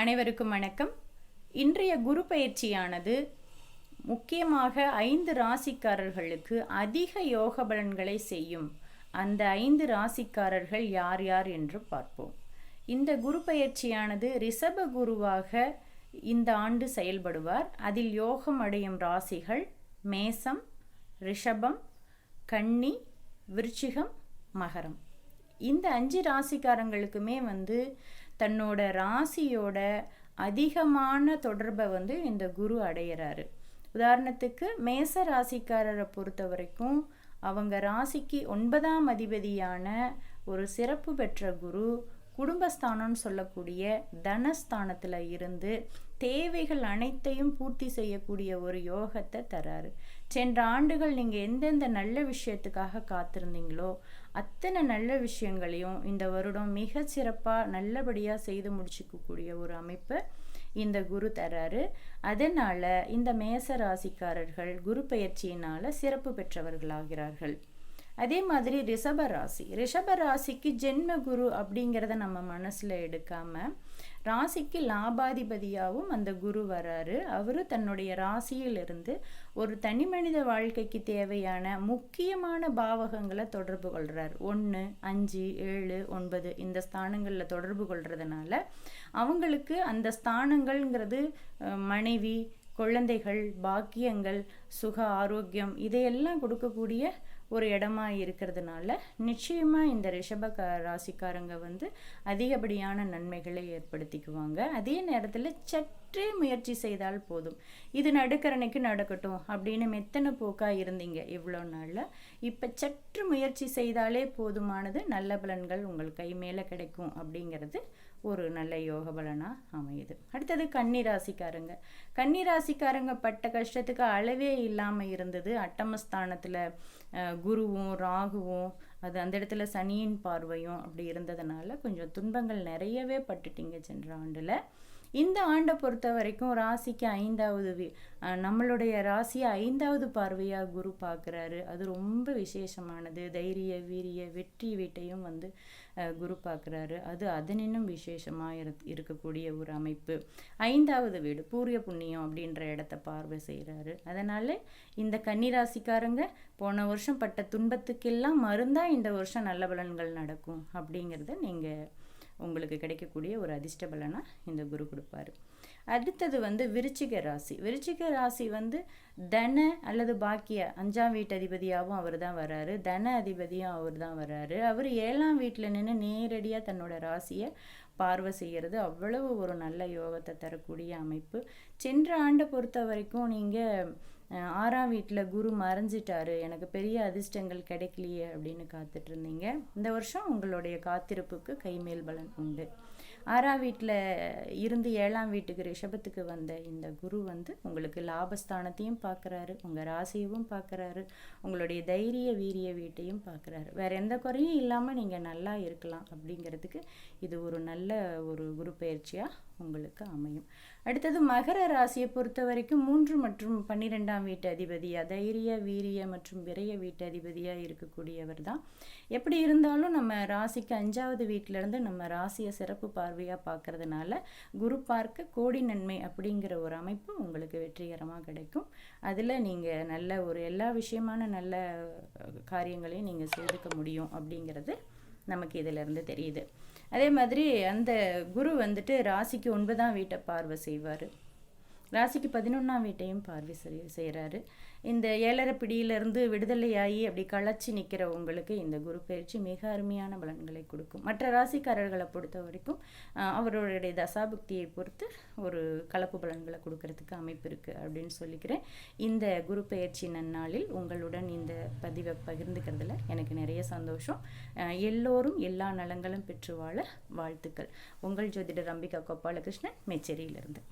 அனைவருக்கும் வணக்கம். இன்றைய குரு பயிற்சியானது முக்கியமாக ஐந்து ராசிக்காரர்களுக்கு அதிக யோக பலன்களை செய்யும். அந்த ஐந்து ராசிக்காரர்கள் யார் யார் என்று பார்ப்போம். இந்த குரு பயிற்சியானது ரிஷப குருவாக இந்த ஆண்டு செயல்படுவார். அதில் யோகம் அடையும் ராசிகள் மேசம் ரிஷபம் கன்னி விருச்சிகம் மகரம். இந்த அஞ்சு ராசிக்காரங்களுக்குமே வந்து தன்னோட ராசியோட அதிகமான தொடர்பை வந்து இந்த குரு அடையிறாரு. உதாரணத்துக்கு மேச ராசிக்காரரை பொறுத்த வரைக்கும் அவங்க ராசிக்கு ஒன்பதாம் அதிபதியான ஒரு சிறப்பு பெற்ற குரு குடும்பஸ்தானம்னு சொல்லக்கூடிய தனஸ்தானத்தில் இருந்து தேவைகள் அனைத்தையும் பூர்த்தி செய்யக்கூடிய ஒரு யோகத்தை தராரு. சென்ற ஆண்டுகள் நீங்கள் எந்தெந்த நல்ல விஷயத்துக்காக காத்திருந்தீங்களோ அத்தனை நல்ல விஷயங்களையும் இந்த வருடம் மிக சிறப்பாக நல்லபடியாக செய்து முடிச்சுக்கக்கூடிய ஒரு அமைப்பை இந்த குரு தராரு. அதனால் இந்த மேச ராசிக்காரர்கள் குரு பயிற்சியினால் சிறப்பு பெற்றவர்களாகிறார்கள். அதே மாதிரி ரிஷப ராசி. ரிஷப ராசிக்கு ஜென்ம குரு அப்படிங்கிறத நம்ம மனசில் எடுக்காமல் ராசிக்கு லாபாதிபதியாகவும் அந்த குரு வராரு. அவர் தன்னுடைய ராசியிலிருந்து ஒரு தனி மனித வாழ்க்கைக்கு தேவையான முக்கியமான பாவகங்களை தொடர்பு கொள்கிறார் ஒன்று அஞ்சு ஏழு ஒன்பது இந்த ஸ்தானங்களில் தொடர்பு கொள்கிறதுனால அவங்களுக்கு அந்த ஸ்தானங்கள்ங்கிறது மனைவி குழந்தைகள் பாக்கியங்கள் சுக ஆரோக்கியம் இதையெல்லாம் கொடுக்கக்கூடிய ஒரு இடமா இருக்கிறதுனால நிச்சயமாக இந்த ரிஷப க ராசிக்காரங்க வந்து அதிகப்படியான நன்மைகளை ஏற்படுத்திக்குவாங்க. அதே நேரத்தில் சற்றே முயற்சி செய்தால் போதும். இது நடுக்கரணைக்கு நடக்கட்டும் அப்படின்னு மெத்தனை போக்காக இருந்தீங்க இவ்வளோ நாளில். இப்போ சற்று முயற்சி செய்தாலே போதுமானது நல்ல பலன்கள் உங்கள் கை மேலே கிடைக்கும் அப்படிங்கிறது ஒரு நல்ல யோக பலனாக அமையுது. அடுத்தது கன்னிராசிக்காரங்க. கன்னிராசிக்காரங்க பட்ட கஷ்டத்துக்கு அளவே இல்லாமல் இருந்தது. அட்டமஸ்தானத்தில் குருவும் ராகுவும் அது அந்த இடத்துல சனியின் பார்வையும் அப்படி இருந்ததுனால கொஞ்சம் துன்பங்கள் நிறையவே பட்டுட்டீங்க சென்ற ஆண்டில். இந்த ஆண்டை பொறுத்த வரைக்கும் ராசிக்கு ஐந்தாவது வீ நம்மளுடைய ராசியை ஐந்தாவது பார்வையாக குரு பார்க்குறாரு அது ரொம்ப விசேஷமானது. தைரிய வீரிய வெற்றி வீட்டையும் வந்து குரு பார்க்குறாரு அது அதனினும் விசேஷமாக இரு இருக்கக்கூடிய ஒரு அமைப்பு. ஐந்தாவது வீடு பூரிய புண்ணியம் அப்படின்ற இடத்த பார்வை செய்கிறாரு அதனால் இந்த கன்னிராசிக்காரங்க போன வருஷம் பட்ட துன்பத்துக்கெல்லாம் மருந்தாக இந்த வருஷம் நல்ல பலன்கள் நடக்கும் அப்படிங்கிறத நீங்கள் உங்களுக்கு கிடைக்கக்கூடிய ஒரு அதிர்ஷ்ட பலனாக இந்த குரு கொடுப்பாரு. அடுத்தது வந்து விருச்சிக ராசி. விருச்சிக ராசி வந்து தன அல்லது பாக்கிய அஞ்சாம் வீட்டு அதிபதியாகவும் அவர் தான் வர்றாரு தன அதிபதியும் அவர் தான் வர்றாரு அவர் ஏழாம் வீட்டில் நின்று நேரடியாக தன்னோட ராசியை பார்வை செய்கிறது அவ்வளவு ஒரு நல்ல யோகத்தை தரக்கூடிய அமைப்பு. சென்ற ஆண்டை பொறுத்த வரைக்கும் நீங்கள் ஆறாம் வீட்டில் குரு மறைஞ்சிட்டாரு. எனக்கு பெரிய அதிர்ஷ்டங்கள் கிடைக்கலையே அப்படின்னு காத்துட்டு இருந்தீங்க. இந்த வருஷம் உங்களுடைய காத்திருப்புக்கு கைமேல் பலன் உண்டு. ஆறாம் வீட்டில் இருந்து ஏழாம் வீட்டுக்கு ரிஷபத்துக்கு வந்த இந்த குரு வந்து உங்களுக்கு லாபஸ்தானத்தையும் பார்க்குறாரு உங்கள் ராசியவும் பார்க்குறாரு உங்களுடைய தைரிய வீரிய வீட்டையும் பார்க்குறாரு வேறு எந்த குறையும் இல்லாமல் நீங்கள் நல்லா இருக்கலாம் அப்படிங்கிறதுக்கு இது ஒரு நல்ல ஒரு குரு பயிற்சியாக உங்களுக்கு அமையும். அடுத்தது மகர ராசியை பொறுத்த வரைக்கும் மூன்று மற்றும் பன்னிரெண்டாம் வீட்டு அதிபதியாக தைரிய வீரிய மற்றும் விரைய வீட்டு அதிபதியாக இருக்கக்கூடியவர் தான். எப்படி இருந்தாலும் நம்ம ராசிக்கு அஞ்சாவது வீட்டிலேருந்து நம்ம ராசியை சிறப்பு பார்வையாக பார்க்கறதுனால குரு பார்க்க கோடி நன்மை அப்படிங்கிற ஒரு அமைப்பு உங்களுக்கு வெற்றிகரமாக கிடைக்கும். அதில் நீங்கள் நல்ல ஒரு எல்லா விஷயமான நல்ல காரியங்களையும் நீங்கள் செய்துக்க முடியும் அப்படிங்கிறது நமக்கு இதிலிருந்து தெரியுது. அதே மாதிரி அந்த குரு வந்துட்டு ராசிக்கு ஒன்பதாம் வீட்டை பார்வை செய்வார். ராசிக்கு பதினொன்றாம் வீட்டையும் பார்வை செய்கிறாரு இந்த ஏழரை பிடியிலிருந்து விடுதலையாகி அப்படி களைச்சி நிற்கிற உங்களுக்கு இந்த குரு பயிற்சி மிக அருமையான பலன்களை கொடுக்கும். மற்ற ராசிக்காரர்களை பொறுத்த வரைக்கும் அவருடைய தசாபுக்தியை பொறுத்து ஒரு கலப்பு பலன்களை கொடுக்கறதுக்கு அமைப்பு இருக்குது அப்படின்னு சொல்லிக்கிறேன். இந்த குரு பயிற்சி நன்னாளில் உங்களுடன் இந்த பதிவை பகிர்ந்துக்கிறதுல எனக்கு நிறைய சந்தோஷம். எல்லோரும் எல்லா நலங்களும் பெற்று வாழ வாழ்த்துக்கள். உங்கள் ஜோதிடர் அம்பிகா கோபாலகிருஷ்ணன் மெச்சேரியிலிருந்து.